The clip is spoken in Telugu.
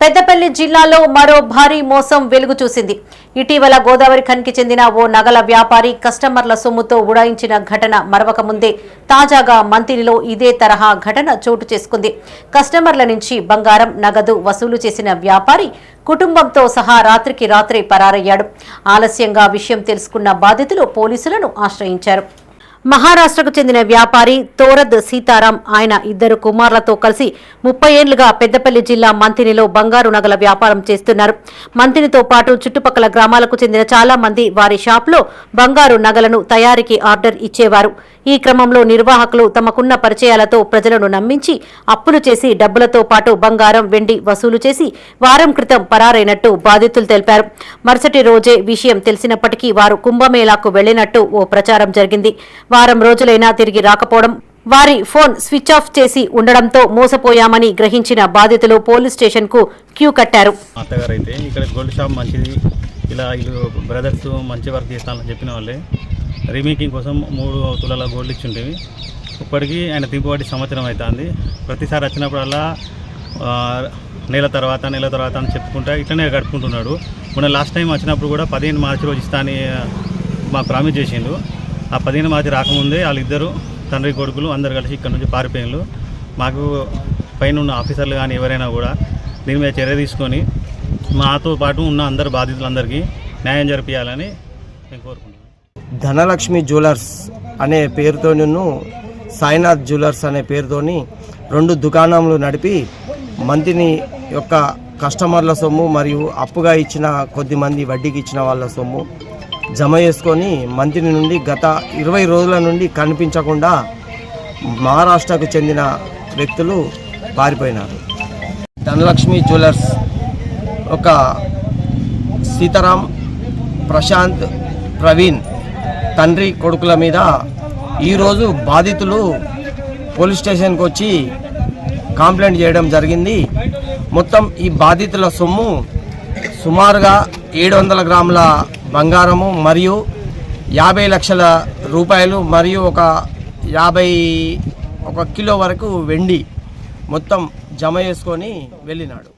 పెద్దపల్లి జిల్లాలో మరో భారీ మోసం వెలుగు చూసింది. ఇటీవల గోదావరి ఖన్కి చెందిన ఓ నగల వ్యాపారి కస్టమర్ల సొమ్ముతో ఉడాయించిన ఘటన మరవక ముందే తాజాగా మంతినిలో ఇదే తరహా ఘటన చోటు చేసుకుంది. కస్టమర్ల నుంచి బంగారం నగదు వసూలు చేసిన వ్యాపారి కుటుంబంతో సహా రాత్రికి రాత్రే పరారయ్యాడు. ఆలస్యంగా విషయం తెలుసుకున్న బాధితులు పోలీసులను ఆశ్రయించారు. మహారాష్ట్రకు చెందిన వ్యాపారి తోరద్ సీతారాం ఆయన ఇద్దరు కుమారులతో కలిసి ముప్పై ఏళ్ళుగా పెద్దపల్లి జిల్లా మంతినిలో బంగారు నగల వ్యాపారం చేస్తున్నారు. మంతినితో పాటు చుట్టుపక్కల గ్రామాలకు చెందిన చాలా మంది వారి షాప్లో బంగారు నగలను తయారీకి ఆర్డర్ ఇచ్చేవారు. ఈ క్రమంలో నిర్వాహకులు తమకున్న పరిచయాలతో ప్రజలను నమ్మించి అప్పులు చేసి డబ్బులతో పాటు బంగారం వెండి వసూలు చేసి వారం క్రితం పరారైనట్టు బాధితులు తెలిపారు. మరుసటి రోజే విషయం తెలిసినప్పటికీ వారు కుంభమేళాకు వెళ్ళినట్టు ఓ ప్రచారం జరిగింది. వారం రోజులైనా తిరిగి రాకపోవడం వారి ఫోన్ స్విచ్ ఆఫ్ చేసి ఉండడంతో మోసపోయామని గ్రహించిన బాధితులు పోలీస్ స్టేషన్కు క్యూ కట్టారు. అత్తగారు అయితే ఇక్కడ గోల్డ్ షాప్ మంచిది. ఇలా బ్రదర్స్ మంచి వర్క్ చేస్తానని చెప్పిన వాళ్ళే. రీమేకింగ్ కోసం మూడు తులాల గోల్డ్ ఇచ్చి ఇప్పటికీ ఆయన తింపుబడి సంవత్సరం అవుతుంది ప్రతిసారి వచ్చినప్పుడల్లా నెల తర్వాత నెల తర్వాత అని చెప్పుకుంటా ఇట్లనే గడుపుకుంటున్నాడు. మొన్న లాస్ట్ టైం వచ్చినప్పుడు కూడా పదిహేను మార్చి రోజు ఇస్తా అని మాకు ప్రామిస్ చేసిండు. ఆ పదిహేను మార్చి రాకముందే వాళ్ళిద్దరు తండ్రి కొడుకులు అందరు కలిసి ఇక్కడ నుంచి పారిపోయినలు మాకు పైన ఉన్న ఆఫీసర్లు కానీ ఎవరైనా కూడా దీని మీద చర్య తీసుకొని మాతో పాటు ఉన్న అందరు బాధితులందరికీ న్యాయం జరిపించాలని నేను కోరుకుంటున్నాం. ధనలక్ష్మి జ్యువెలర్స్ అనే పేరుతోనూ సాయినాథ్ జ్యువెలర్స్ అనే పేరుతోని రెండు దుకాణములు నడిపి మంత్రిని యొక్క కస్టమర్ల సొమ్ము మరియు అప్పుగా ఇచ్చిన కొద్దిమంది వడ్డీకి ఇచ్చిన వాళ్ళ సొమ్ము జమ చేసుకొని మంత్రి నుండి గత ఇరవై రోజుల నుండి కనిపించకుండా మహారాష్ట్రకు చెందిన వ్యక్తులు పారిపోయినారు. ధనలక్ష్మి జ్యువెలర్స్ ఒక సీతారాం ప్రశాంత్ ప్రవీణ్ తండ్రి కొడుకుల మీద ఈరోజు బాధితులు పోలీస్ స్టేషన్కి వచ్చి కంప్లైంట్ చేయడం జరిగింది. మొత్తం ఈ బాధితుల సొమ్ము సుమారుగా ఏడు వందల గ్రాముల బంగారము మరియు యాభై లక్షల రూపాయలు మరియు ఒక యాభై ఒక కిలో వరకు వెండి మొత్తం జమ చేసుకొని వెళ్ళినాడు.